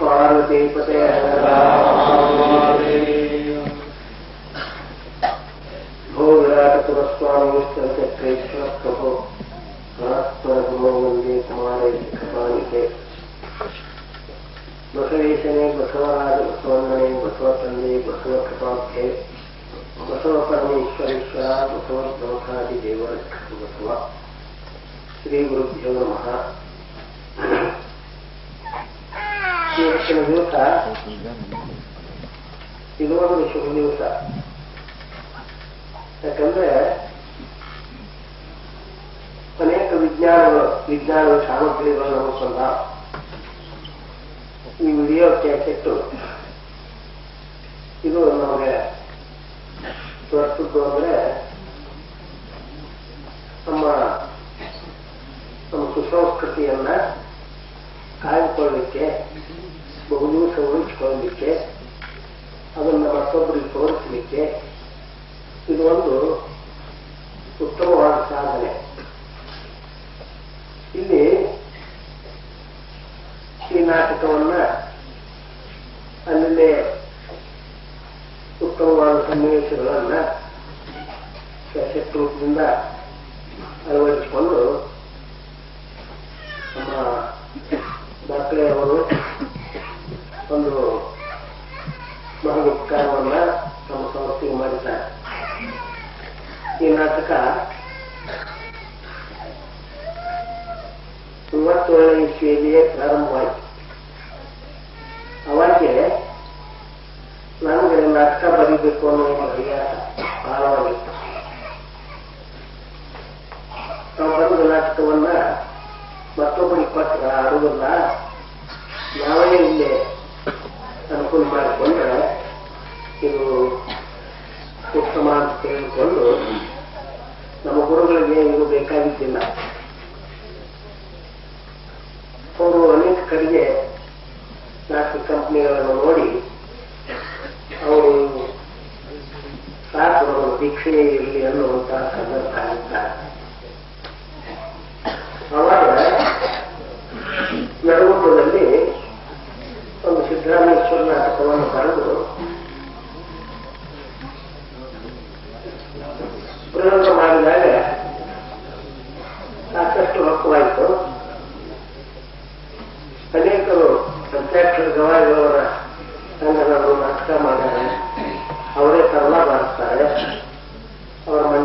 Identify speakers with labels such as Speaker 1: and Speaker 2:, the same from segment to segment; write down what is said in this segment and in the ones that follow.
Speaker 1: पार्वतीपते भोविराटपुरस्वामिष्टप्रभो परस्परभुवो वंदे कुमारे कृपानिके बसवेशने बसवराज बसवन्नने बसवतन्ने बसवकृपाख्ये बसवपरमेश्वरेश्वरा नमः। ಇವತ್ತಿನ ದಿವಸ ಇದು ಒಂದು ಶುಭ ದಿವಸ. ಯಾಕಂದ್ರೆ ಅನೇಕ ವಿಜ್ಞಾನಗಳು, ವಿಜ್ಞಾನದ ಸಾಮಗ್ರಿಗಳು ನಮ್ಮ ಬಂದ ಈ ವಿಡಿಯೋ ಕ್ಯಾಸೆಟ್ಟು ಇದು ನಮಗೆ ತೋರಿಸಿದ್ದು ಅಂದ್ರೆ ನಮ್ಮ ನಮ್ಮ ಸುಸಂಸ್ಕೃತಿಯನ್ನ ಕಾಯ್ದುಕೊಳ್ಳಲಿಕ್ಕೆ ಬಹು ದಿವಸ ಉಳಿಸಿಕೊಳ್ಳಲಿಕ್ಕೆ ಅದನ್ನು ಮತ್ತೊಬ್ಬರಿಗೆ ತೋರಿಸಲಿಕ್ಕೆ ಇದು ಒಂದು ಉತ್ತಮವಾದ ಸಾಧನೆ. ಇಲ್ಲಿ ಈ ನಾಟಕವನ್ನ ಅಲ್ಲೇ ಉತ್ತಮವಾದ ಸನ್ನಿವೇಶಗಳನ್ನ ಸಶಕ್ತ ರೂಪದಿಂದ ಅಳವಡಿಸಿಕೊಂಡು ನಮ್ಮ ದಾಖಲೆಯವರು ಒಂದು ಮಹೋಪಕಾರವನ್ನ ನಮ್ಮ ಸಂಸ್ಥೆಗೆ ಮಾಡಿದ್ದಾರೆ ಈ ನಾಟಕ ಮೂವತ್ತೇಳನೇ ಇಸ್ವಿಯಲ್ಲಿಯೇ ಪ್ರಾರಂಭವಾಯಿತು. ಅವನಿಗೆ ನನಗೆ ನಾಟಕ ಬರೀಬೇಕು ಅನ್ನೋ ಹರಿಯಾಸ ಆಳವಾಗಿತ್ತು ನಾವು ಬರೆದ ನಾಟಕವನ್ನ ಮತ್ತೊಬ್ಬರಿಗೆ ಪತ್ರ ಆಡುವುದಿಲ್ಲ ನಾವೇ ಇಲ್ಲಿ ಅನುಕೂಲ ಮಾಡಿಕೊಂಡ್ರೆ ಇದು ಉತ್ತಮ ಅಂತ ಹೇಳಿಕೊಂಡು ನಮ್ಮ ಗುರುಗಳಿಗೆ ಇದು ಬೇಕಾಗಿದ್ದಿಲ್ಲ ಅವರು ಅನೇಕ ಕಡೆಗೆ ನಾಟಕ ಕಂಪನಿಗಳನ್ನು ನೋಡಿ ಅವರು ಸಾಕು ನಮ್ಮ ದೀಕ್ಷೆ ಇರಲಿ ಅನ್ನುವಂತಹ ಸಂದರ್ಭ ಆಗಿದ್ದಾರೆ ಅವಾಗ ನಡುಗುಂದದಲ್ಲಿ ಒಂದು ಸಿದ್ದರಾಮೇಶ್ವರ ನಾಟಕವನ್ನು ಬರೆದು ಪ್ರಯೋಗ ಮಾಡಿದಾಗ ಸಾಕಷ್ಟು ಹಕ್ಕುವಾಯಿತು ಅನೇಕರು ಪಂಚಾಕ್ಷರ ಗವಾಯಿಗಳವರ ಸಂಘದವರು ನಾಟಕ ಮಾಡ್ಯಾರೆ ಅವರೇ ತರಲ ಮಾಡಿಸ್ತಾರೆ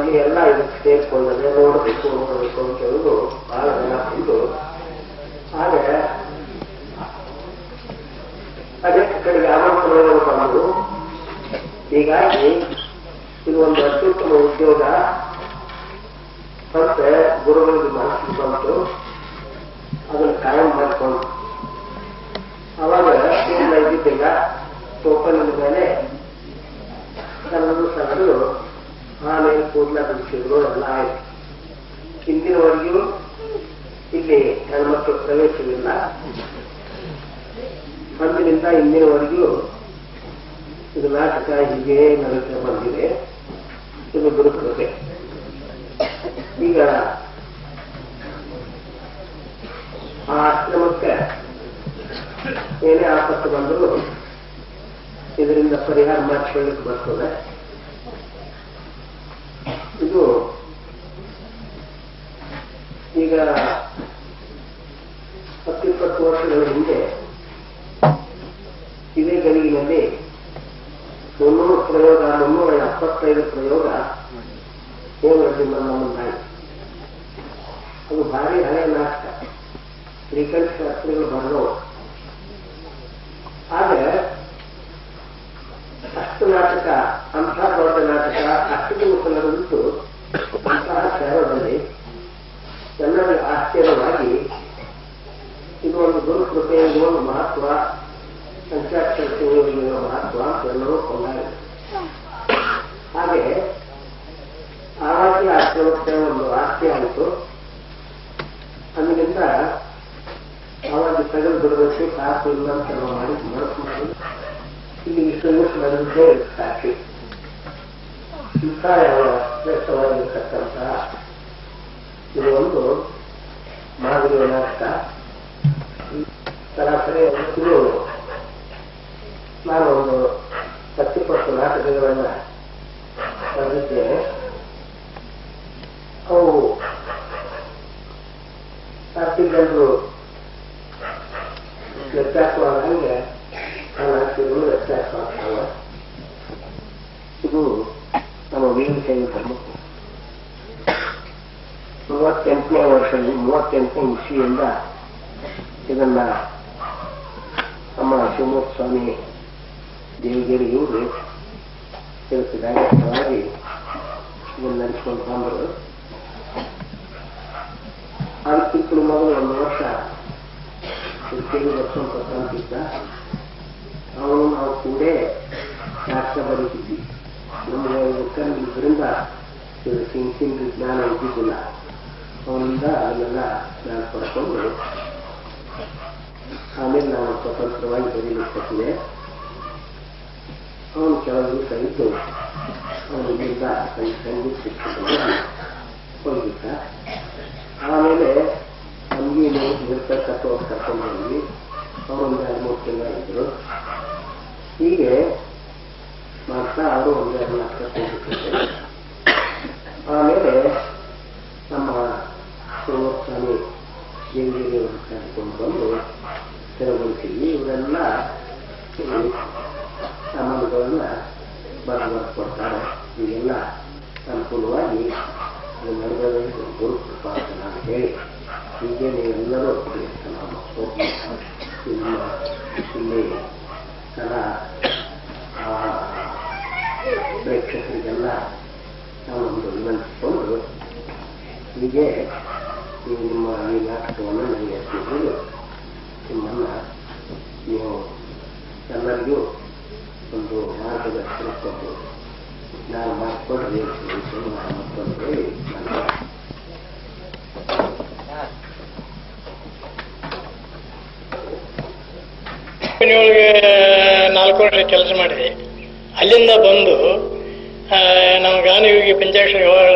Speaker 1: ಅವರ ಎಲ್ಲ ಇದಕ್ಕೆ ಸೇರ್ಕೊಂಡದೆ ನೋಡಬೇಕು ನೋಡಬೇಕು ಅಂತ ಹೇಳುದು ಬಹಳ ಹಾಗೆ ಆದರೆ ಅದಕ್ಕೆ ಕಡೆಗೆ ಆಮಂತ್ರಣಗಳು ಬಂದು, ಹೀಗಾಗಿ ಇದು ಒಂದು ಅತ್ಯುತ್ತಮ ಉದ್ಯೋಗ. ಮತ್ತೆ ಗುರುಗಳಿಗೆ ಮನಸ್ಸಿಗೆ ಬಂತು, ಅದನ್ನು ಕಾಯಂ ಮಾಡಿಕೊಂಡು. ಅವಾಗ ಇದ್ದಿದ್ದಿಲ್ಲ ಟೋಕನ್ ಮೇಲೆ ಸಣ್ಣದು ಸಣ್ಣದು ಕೂದಲ ಬಿಡಿಸಿದ್ರು ಎಲ್ಲ ಆಯ್ತು. ಹಿಂದಿನವರೆಗೂ ಇಲ್ಲಿ ಹೆಣ್ಮಕ್ಳು ಪ್ರವೇಶವಿಲ್ಲ. ಅಂದಿನಿಂದ ಇಂದಿನವರೆಗೂ ಇದು ನಾಟಕ ಹೀಗೆ ನಡೀತಾ ಬಂದಿದೆ. ಇದು ಬರುತ್ತದೆ ಈಗ ಆ ಆಶ್ರಮಕ್ಕೆ ಏನೇ ಆಪತ್ತು ಬಂದರೂ ಇದರಿಂದ ಪರಿಹಾರ ಮಾಡಿಕೊಳ್ಳಿಕ್ಕೆ ಬರ್ತದೆ ಇದು ಈಗ ಹತ್ತಿಪ್ಪತ್ತು ವರ್ಷಗಳ ಹಿಂದೆ ಇದೇ ಗಡಿಗಿನಲ್ಲಿ ಮುನ್ನೂರು ಪ್ರಯೋಗ ಮುನ್ನೂರ ಎಪ್ಪತ್ತೈದು ಪ್ರಯೋಗ ಮುಂದಾಯಿತು ಅದು ಭಾರಿ ಹಳೆಯ ನಾಟಕ. ಶ್ರೀಕಂಠ ಶಾಸ್ತ್ರಿಗಳು ಬರೆದವರು ಆದರೆ ಅಷ್ಟು ನಾಟಕ, ಅಂಥ ದೊಡ್ಡ ನಾಟಕ, ಅಷ್ಟು ನಡೆದಿತ್ತು ಅಂತಹ ಶಹರದಲ್ಲಿ ಎಲ್ಲರಿಗೂ ಆಶ್ಚರ್ಯವಾಗಿ ಇದು ಒಂದು ಗುರುಕೃಪೆ, ಇದು ಒಂದು ಮಹತ್ವ, ಪಂಚಾಕ್ಷರ ಮಹತ್ವ ಎಲ್ಲರೂ ಕೊಂಡಾಡಿದರು. ಹಾಗೆ ಆರಾಧ್ಯ ಅಷ್ಟೇ ಒಂದು ಆಸ್ತಿ ಆಯಿತು. ಅದರಿಂದ ಅವಾಗ ತಗದು ಬಿಡಬೇಕು ಕಾಸು ಇಲ್ಲ ಅಂತ ಮಾಡಿ ಮನಸ್ಸು ಮಾಡಿ ಇಲ್ಲಿ ಇಷ್ಟು ವರ್ಷ ನಡೆದಿದ್ದೇ ಸಾಕ್ಷಿ. ಇಂಥ ಶ್ರೇಷ್ಠವಾಗಿರ್ತಕ್ಕಂತಹ ಇದು ಒಂದು ಮಾದರಿ ನಾಟಕ. ಸರಾಸರಿ ಒಂದು ನಾನು ಒಂದು ಹತ್ತಿಪ್ಪತ್ತು ನಾಟಕಗಳನ್ನು religious, oh, partikel kan group, letak warnanya, anak dulu letak warnanya. Ibu, kamu bingung saya kamu. Muatkan piawasanya, muatkan fungsi anda dengan marah. Sama sumut suami, dia geri Inggris, ಇದನ್ನು ನಡೆಸ್ಕೊಂಡು ಬಂದರು. ಅದಕ್ಕಿಂತಲೂ ಮೊದಲು ಒಂದು ವರ್ಷ ತಿರುಗಿ ಬರ್ಸ್ಕೊಂಡು ಬರ್ತಾಂತಿದ್ದ ಅವನು ನಾವು ಕೂಡೇ ಶಾಸ್ತ್ರ ಬರೀತಿದ್ವಿ ನಮಗೆ ಇದರಿಂದ ಇದು ಸಿಂಗ್ ಸಿಂಗ್ ಜ್ಞಾನ ಇದ್ದಿದ್ದಿಲ್ಲ. ಅವನಿಂದ ಅದನ್ನೆಲ್ಲ ಜ್ಞಾನ ಪಡ್ಕೊಂಡು ಆಮೇಲೆ ನಾನು ಸ್ವತಂತ್ರವಾಗಿ ಬರೀಲಿಕ್ಕೆ ಅವನು ಕೆಲವು ದಿವಸ ಇದ್ದು ಅವನಿಗಿಂತ ಸಂಗೀತ ಶಿಕ್ಷಕನಾಗಿ ಹೋಗಿದ್ದ ಆಮೇಲೆ ನಮಗೇನು ಇರ್ತಕ್ಕಂಥ ಕರ್ಕೊಂಡು ಬಂದ್ವಿ ಅವರೊಂದು ಹೀಗೆ ಮಾಡ್ತಾ ಅವರು ಒಂದು ಎರಡು ಹೋಗಿದ್ದಾರೆ ಆಮೇಲೆ ನಮ್ಮ ಸ್ವಾಮಿ ದೇವಿಯವರು ಕರ್ಕೊಂಡು ಬಂದು ತೆರವುಗೊಳಿಸಿದ್ವಿ ಇವರೆಲ್ಲ ಈ ಸಾಮಾನುಗಳನ್ನ ಬರೆದು ಬರೆದು ಕೊಡ್ತಾರೆ ಈಗೆಲ್ಲ ಅನುಕೂಲವಾಗಿ ಇದು ನಡೆದರೆ ಗುರು ಕೃಪಾ ಅಂತ ನಾನು ಹೇಳಿ ಹೀಗೆ ನೀವೆಲ್ಲರೂ ನಮ್ಮ ಹೋಗಿ ನಿಮ್ಮ ಇಲ್ಲಿ ಕಲಾ ಆ, ಪ್ರೇಕ್ಷಕರಿಗೆಲ್ಲ ನಾನೊಂದು ವಿನಂತಿಸಿಕೊಂಡು ಹೀಗೆ ನೀವು ನಿಮ್ಮ ಈ ನಾಟಕವನ್ನು ನನಗೆ ತಿಳಿದು ನಿಮ್ಮನ್ನ ನೀವು ಎಲ್ಲರಿಗೂ ಒಂದು ಮಾರ್ಗದ ಕೊಟ್ಟು ನಾನು ಮಾಡಿಕೊಂಡು ಹೇಳ್ತೀನಿ ಹೇಳಿ ನಾನು
Speaker 2: ಕಂಪನಿಯೊಳಗೆ ನಾಲ್ಕು ವರ್ಷ ಕೆಲಸ ಮಾಡಿದೆ. ಅಲ್ಲಿಂದ ಬಂದು ನಮ್ಮ ಗಾನಯೋಗಿ ಪಂಚಾಕ್ಷರ ವ್ಯವಹಾರ